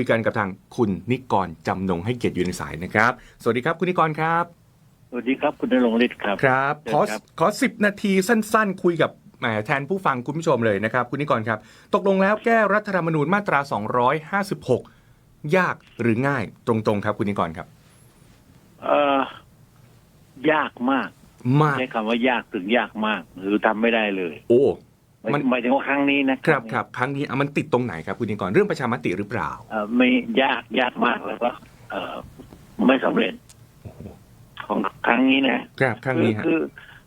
คุยกันกับทางคุณนิกรจำนงให้เกียรติอยู่ในสายนะครับ สวัสดีครับคุณนิกรครับ สวัสดีครับคุณนรงค์ฤทธิ์ครับ ครับเชิญขอครับขอสิบนาทีสั้นๆ คุยกับแหมแทนผู้ฟังคุณผู้ชมเลยนะครับ คุณนิกรครับ ตกลงแล้วแก้รัฐธรรมนูญมาตรา 256 ยากหรือง่ายตรงๆครับ คุณนิกรครับเอ่อยากมากมากใช้คำว่ายากถึงยากมาก หรือทำไม่ได้เลย โอ้ห มายมันหมายถึงว่าครั้งนี้นะครับครับครั้งนี้อะมันติดตรงไหนครับคุณนิกรเรื่องประชามติหรือเปล่าเอ่อไม่ยากยากมากแล้วก็เอ่อไม่สำเร็จ ของครั้งนี้นะครับครั้งนี้อฮะคือ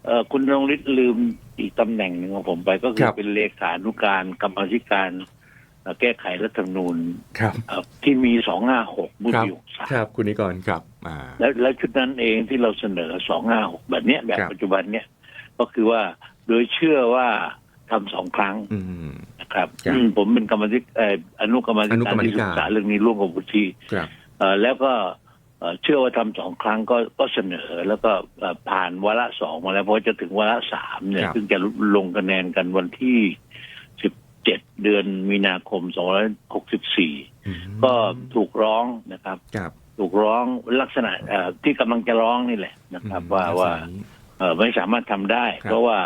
เอ่อคุณนรงค์ฤทธิ์ลืมอีกตำแหน่งหนึ่งของผมไปก็คืคอรับเป็นเลขานุการกรรมาธิการเอ่อแก้ไขรัฐธรรมนูญครับเอ่อที่มีสองห้าหกบุญครับยุกสามครับ คุณนิกรครับอ่าแล้วแล้วชุดนั้นเองที่เราเสนอสองห้าหกแบบเนี้ยแบบครับปัจจุบันเนี้ยก็คือว่าโดยเชื่อว่า ทำสองครั้งอืมนะครับครับอืมผมเป็นกรรมธิเอ่ออนุกรรมธิอนุกากรรรมธิที่การศึกษาเรื่องนี้ร่วมกับวุฒิครับเอ่อแล้วก็เอ่อเชื่อว่าทำสองครั้งก็ก็เสนอแล้วก็เอ่อผ่านวาระสองมาแล้วเพราะจะถึงวาระสามเนี่ยครับซึ่งจะลงคะแนนกันวันที่สิบเจ็ดเดือนมีนาคมสองร้อยหกสิบสี่อืมก็ถูกร้องนะครับครับ ถูกร้องลักษณะเอ่อที่กำลังจะร้องนี่แหละนะครับอืมว่าลักษว่าณะนี้เอ่อไม่สามารถทำได้ครับเพราะว่า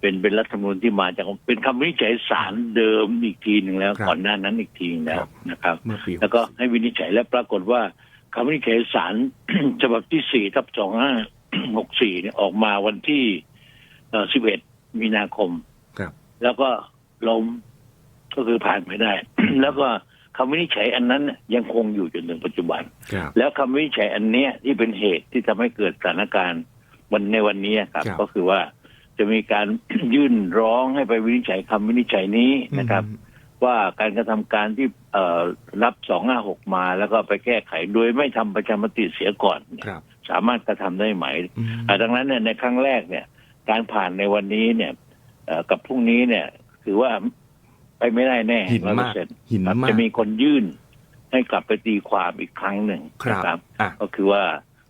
เอ่อเป็นเป็นรัฐธรรมนูญที่มาจากเป็นคำวินิจฉัยศาลเดิมอีกทีหนึ่งแล้วครับก่อนหน้านั้นอีกทีหนึ่งแล้ครัวบนะครับ เมื่อปีแล้วก็ให้วินิจฉัยและปรากฏว่าคำวินิจฉัยศาลฉบับที่สี่ทับสองห้าหกสี่เนี่ยออกมาวันที่สิบเอ็ดมีนาคมครับ แล้วก็ล้มก็คือผ่านไม่ได้ แล้วก็คำวินิจฉัยอันนั้นน่ะยังคงอยู่จนถึงปัจจุบันครับแล้วคำวินิจฉัยอันเนี้ยที่เป็นเหตุที่ทำให้เกิดสถานการณ์วันในวันนี้ครับครับก็คือว่า จะมีการยื่นร้องให้ไปวินิจฉัยคำวินิจฉัยนี้นะครับอืมว่าการกระทำการที่เอ่อรับสองห้าหกมา แล้วก็ไปแก้ไขโดยไม่ทำประชามติเสียก่อนเนี่ยครับสามารถกระทำได้ไหมอืมอ่าดังนั้นเนี่ยในครั้งแรกเนี่ย การผ่านในวันนี้เนี่ยเอ่อกับพรุ่งนี้เนี่ย ถือว่าไปไม่ได้แน่หินร้อยเปมาอกร์เซ็นต์หินครับมากจะมีคนยื่นให้กลับไปตีความอีกครั้งหนึ่งครับนะครับอะก็คือว่า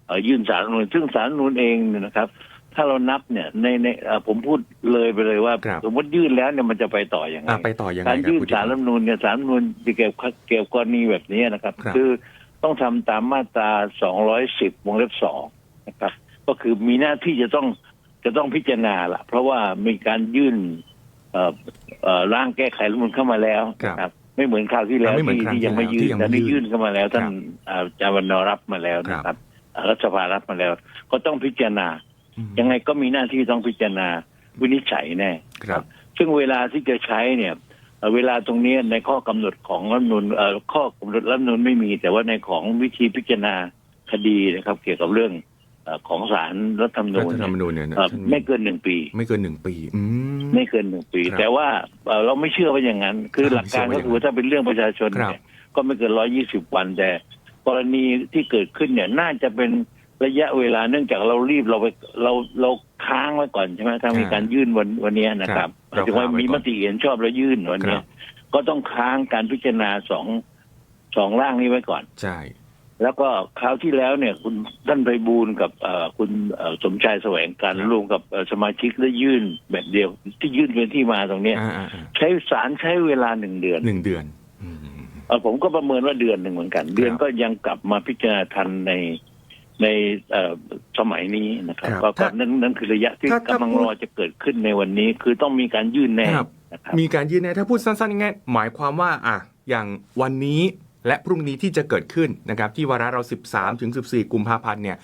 เอ่อยื่นสารรัฐธรรมนูญซึ่งสารรัฐธรรมนูญเองเนี่ยนะครับ ถ้าเรานับเนี่ยในในเอ่อผมพูดเลยไปเลยว่า ครับ สมมติยื่นแล้วเนี่ยมันจะไปต่ออย่างไรอะไปต่อยังไงการครับยื่นคุณนิกสารรัฐธรรมนูญเนี่ยสารรัฐธรรมนูญที่เกี่ยวกับเกี่ยวกับกรณีแบบนี้นะครับ ครับอต้องทำตามมาตรา 210 วงเล็บสองนะครับ ก็คือมีหน้าที่จะต้องจะต้องพิจารณาละเพราะว่ามีการยื่นเอ่อเอ่อร่างแก้ไขรัฐธรรมนูญเข้ามาแล้วนะครับ ไม่เหมือนคราวที่แล้วไม่เหมือนที่ครั้งที่ยังไม่ที่ยื่แล้วที่ยังนแต่นี่ไม่ยื่ยื่นนเข้ามาแล้ว ท่านครับอ่าอาจารย์วันนอร์รับมาแล้วนะครับอ่ารัฐสภารับมาแล้ว ก็ต้องพิจารณาอืม ยังไงก็มีหน้าที่ต้องพิจารณาวินิจฉัยแน่ครับ ซึ่งเวลาที่จะใช้เนี่ยเอ่อเวลาตรงนี้ในข้อกำหนดของรัฐธรรมนูลเอ่อข้อกำหนดรัฐธรรมนูลไม่มี แต่ว่าในของวิธีพิจารณาคดีนะครับ เกี่ยวกับเรื่องเอ่อของศาลรัฐธรรมนูรัญฐธรรมเนี่ยนูญเนี่ยนะเอ่อท่านไม่เกินหนึ่งปี ไม่เกินหนึ่งปีอืมไม่เกินหนึ่งปีครับแต่ว่าเอ่อเราไม่เชื่อว่าอย่างนั้น คือครับหลักการไม่ก็เชื่อว่าอย่างนั้นคือว่าถ้าเป็นเรื่องประชาชนครับเนี่ยก็ไม่เกินร้อยี่สิบวันแต่กรณีที่เกิดขึ้นเนี่ยน่าจะเป็น ระยะเวลาเนื่องจากเรารีบเราไปเราเราค้างไว้ก่อนใช่ไหมถ้ามีการยื่นวันวันนี้นะครับครับถึงว่าเราค้างไว้มีก่มอนติเห็นชอบแล้วยื่นวันคเนี้รัยบก็ต้องค้างการพิจารณาสองสองร่างนี้ไว้ก่อน ใช่ แล้วก็คราวที่แล้วเนี่ย คุณท่านไพบูลย์กับเอ่อคุณเอ่อสมชายแสวงการรวมกับเอ่อสมาชิกได้ยื่นแบบเดียว ที่ยื่นเป็นที่มาตรงเนี้ยอ่าอ่าอ่าใช้สารใช้เวลาหนึ่งเดือนหนึ่งเดือนอืมเอ่อผมก็ประเมินว่าเดือนหนึ่งเหมือนกัน เดือนก็ยังกลับมาพิจารณาทันใน ในเอ่อสมัยนี้นะครับครับก็ก็ถ้านั่นนั่นคือระยะที่ถ้าถ้ากำลังพูดรอจะเกิดขึ้นในวันนี้ คือต้องมีการยื่นแน่ครับ นะครับ มีการยื่นแน่ถ้าพูดสั้นๆง่ายๆหมายความว่าอะอย่างวันนี้และพรุ่งนี้ที่จะเกิดขึ้นนะครับที่วาระเรา 13 ถึง 14 กุมภาพันธ์เนี่ย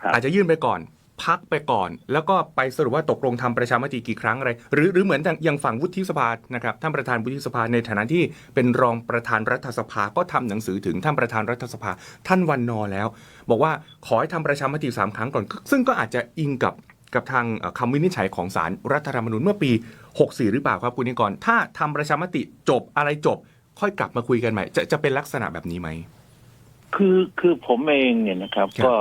ครับ อาจจะยื่นไปก่อน พักไปก่อน แล้วก็ไปสรุปว่าตกลงทำประชามติกี่ครั้งอะไร หรือหรือเหมือนอย่างฝั่งวุฒิสภานะครับท่านประธานวุฒิสภาในฐานะที่เป็นรองประธานรัฐสภาก็ทำหนังสือถึงท่านประธานรัฐสภา ท่านวันนอร์แล้ว บอกว่าขอให้ทำประชามติสามครั้งก่อน ซึ่งก็อาจจะอิงกับกับทางเอ่อคำวินิจฉัยของศาลรัฐธรรมนูญเมื่อปี 64 หรือเปล่าครับคุณนิกรถ้าทำประชามติจบอะไรจบ ค่อยกลับมาคุยกันใหม่ จะจะเป็นลักษณะแบบนี้ไหมคือคือผมเองเนี่ยนะครับครับก็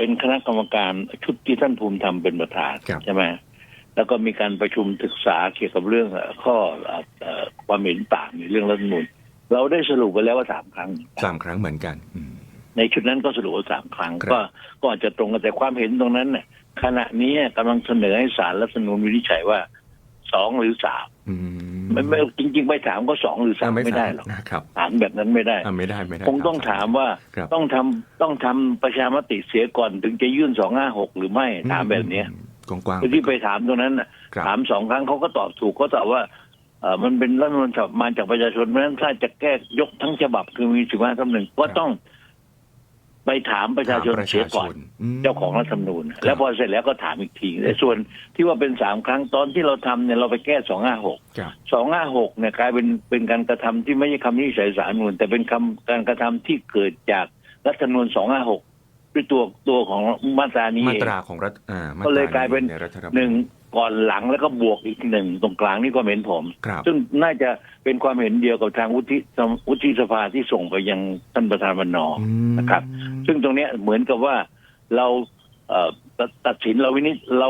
เป็นคณะกรรมการชุดที่ท่านภูมิธรรมเป็นประธานครับใช่ไหมแล้วก็มีการประชุมศึกษาเกี่ยวกับเรื่องเอ่อข้อเอ่อเอ่อความเห็นต่างในเรื่องรัฐธรรมนูญเราได้สรุปไปแล้วว่าสามครั้งสามครั้งเหมือนกันอืมในชุดนั้นก็สรุปว่าสามครั้งครับก็ก็อาจจะตรงกันแต่ความเห็นตรงนั้นเนี่ยขณะนี้กำลังเสนอให้ศาลรัฐธรรมนูญวินิจฉัยว่าสองหรือสามอืม ไม่ไม่จริง ๆ ไปถามก็สองหรือสามอะไม่ได้หรอกนะครับถามแบบนั้นไม่ได้อะไม่ได้ไม่ได้คงต้องถามว่าครับต้องทำต้องทำประชามติเสียก่อนถึงจะยื่นสองห้าหกหรือไม่ถามแบบเนี้ยกว้างๆคือที่ไปถามตรงนั้นน่ะครับถามสองครั้งเขาก็ตอบถูกเขาตอบว่าเออมันเป็นรัฐธรรมนูญฉบับมาจากประชาชนเพราะฉะนั้นถ้าจะแก้ยกทั้งฉบับคือมีสิบห้าทับหนึ่งก็ต้อง ไปถามประชาชนถมประเสียก่อนมเจ้าของรัฐธรรมนูญครับแล้วพอเสร็จแล้วก็ถามอีกทีแต่ส่วนที่ว่าเป็นสามครั้งตอนที่เราทำเนี่ยเราไปแก้สองห้าหกครับสองห้าหกเนี่ยกลายเป็นเป็นการกระทำที่ไม่ใช่คำนิจฉัยสารรัฐธรรมนูญแต่เป็นคำการกระทำที่เกิดจากรัฐธรรมนูญสองห้าหกด้วยตัวตัวของมาตรานี้มาเองตราของรัฐอ่ามาตราก็เลยกลายเป็นในรัฐธรรมหนึ่ง ก่อนหลังแล้วก็บวกอีกหนึ่งตรงกลางนี่ก็เห็นผม ครับซึ่งน่าจะเป็นความเห็นเดียวกับทางวุฒิวุฒิสภาที่ส่งไปยังท่านประธานวันนอร์อืมนะครับ ซึ่งตรงเนี้ยเหมือนกับว่าเราเอ่อตัดตัดสินเราวินิจเรา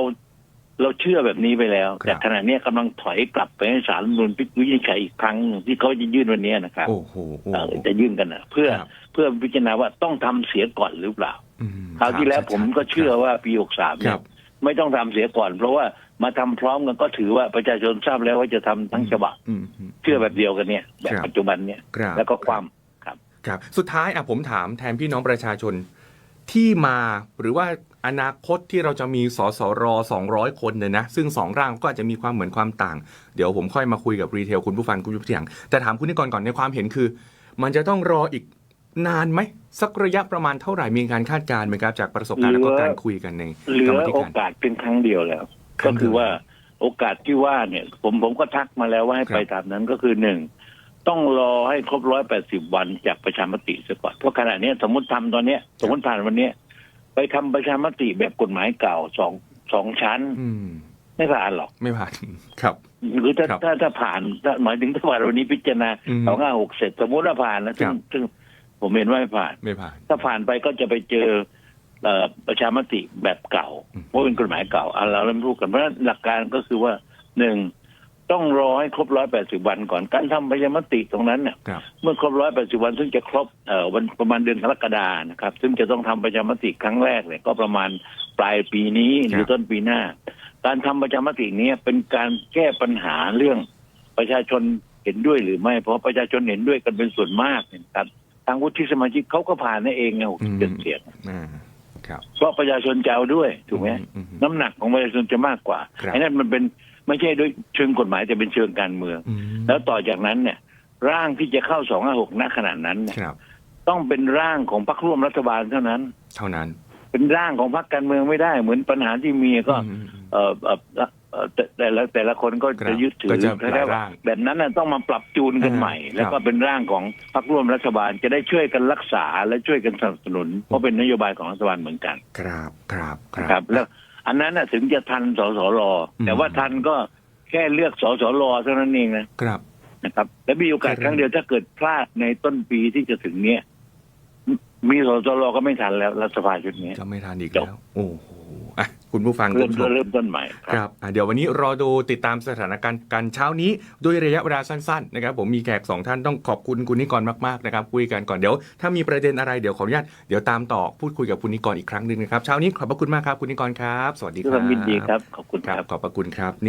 เราเชื่อแบบนี้ไปแล้วแต่ขณะเนี้ยกำลังถอยกลับไปให้ศาลรัฐธรรมนูลพิจวินิจฉัยอีกครั้งหนึ่งที่เขาจะยื่นวันเนี้ยนะครับโอ้โหโอ้เอ่โห อจะยื่นกันนะเพื่อครับ เพื่อพิจารณาว่าต้องทำเสียก่อนหรือเปล่า อืมคราวที่แล้วชัดๆผมก็เชื่อว่าปีหกสามคเนี่รัยบ ไม่ต้องทำเสียก่อน เพราะว่า มาทำพร้อมกันก็ถือว่าประชาชนทราบแล้วว่าจะทำทั้งฉบับอืมมเชื่อแบบเดียวกันเนี่ยแบบครับปัจจุบันเนี่ยครับแล้วก็ความครับครับ สุดท้ายอะผมถามแทนพี่น้องประชาชนที่มาหรือว่าอนาคตที่เราจะมีสสร200 คนเนี่ยนะ ซึ่งสองร่างก็อาจจะมีความเหมือนความต่าง เดี๋ยวผมค่อยมาคุยกับรีเทลคุณผู้ฟังคุณผู้เสียงแต่ถามคุณนิกรก่อนในความเห็นคือ มันจะต้องรออีกนานไหมสักระยะประมาณเท่าไหร่มีการคาดการณ์ไหมครับจากประสบการณ์เหลืแล้อวก็การคุยกันในเหลืกรอรมธิโอการกาสเป็นครั้งเดียวแล้วครั้ ก็งเดียวคือว่าโอกาสที่ว่าเนี่ย ผมผมก็ทักมาแล้วว่าให้ครับไปตามนั้นก็คือหนึ่งต้องรอให้ครบร้อยแปดสิบวันจากประชามติเสียก่อนเพราะขณะเนี้ยสมมติทำตอนเนี้ย สมมติผ่านวันเนี้ย ไปทำประชามติแบบกฎหมายเก่าสองสองชั้น อืมไม่ผ่านหรอกไม่ผ่านครับ หรือถ้าครับถ้าถ้าผ่านถ้าหมายถึงถ้าผ่านวันนี้พิจารณาอืมสองห้าหกเสร็จสมมติว่าผ่านแล้วซึ่คงรับซึ่งผมเห็นว่าไม่ผ่านไม่ผ่าน ถ้าผ่านไปก็จะไปเจอเอ่อ ประชามติแบบเก่าอืมเพราะเป็นกฎหมายเก่าอะเราเริ่มรู้กันเพราะฉะนั้นหลักการก็คือว่าหนึ่งต้องรอให้ครบร้อยแปดสิบวันก่อนการทำประชามติตรงนั้นเนี่ยครับเมื่อครบร้อยแปดสิบวันซึ่งจะครบเอ่อวันประมาณเดือนกรกฎานะครับ ซึ่งจะต้องทำประชามติครั้งแรกเนี่ยก็ประมาณปลายปีนี้หรือต้นปีหน้า การทำประชามติเนี้เป็นการแก้ปัญหาเรื่องประชาชนเห็นด้วยหรือไม่ เพราะประชาชนเห็นด้วยกันเป็นส่วนมากเนี่ยครับทางวุฒิสมาชิกเขาก็ผ่านนั่นเองไงหกสิบเจ็ดเสียงอ่าครับ เพราะประชาชนจะเอาด้วยถูกไหมอืมอืมน้ำหนักของประชาชนจะมากกว่าครับไอ้นั่นมันเป็นไม่ใช่ด้วยเชิงกฎหมายแต่เป็นเชิงการเมืองอืมแล้วต่อจากนั้นเนี่ย ร่างที่จะเข้าสองห้าหกณขณะนั้นเนี่ยครับต้องเป็นร่างของพรรคร่วมรัฐบาลเท่านั้น เท่านั้น เป็นร่างของพรรคการเมืองไม่ได้ เหมือนปัญหาที่มีก็อืมอืม เอ่อเอ่อเอ่อแต่แต่ละแต่ละคนก็ครับจะยึดถือก็จะหลายแล้วร่าง แบบนั้นน่ะต้องมาปรับจูนกันอ่าใหม่ครับแล้วก็เป็นร่างของพรรคร่วมรัฐบาลจะได้ช่วยกันรักษาและช่วยกันสนับสนุน เพราะเป็นนโยบายของรัฐบาลเหมือนกันครับครับคนะครัรับ บ แล้วอันนั้นน่ะถึงจะทันสสรอืม แต่ว่าทันก็แค่เลือกสสรเท่านั้นเองนะ ครับ นะครับและมีโอกาสครับครั้งเดียวถ้าเกิดพลาดในต้นปีที่จะถึงเนี้ยมีสสรก็ไม่ทันแล้วรัฐสภาชุดนี้ก็ไม่ทันอีกจบ แล้ว โอ้โหอะ คุณผู้ฟังเริ่มคุณผู้ชมเริ่มต้นใหม่คครับรับอะเดี๋ยววันนี้รอดูติดตามสถานการณ์การเช้านี้ด้วยระยะเวลาสั้นๆนะครับผมมีแขกสองท่านต้องขอบคุณคุณนิกรมากๆนะครับคุยกันก่อนเดี๋ยวถ้ามีประเด็นอะไรเดี๋ยวขออนุญาตเดี๋ยวตามต่อพูดคุยกับคุณนิกรอีกครั้งหนึ่งนะครับเช้านี้ขอบพระคุณมากครับคุณนิกรครับ สวัสดีด้วยคครัวาบมยินดีครับขอบคุณครัครับบขอบพระคุณครับ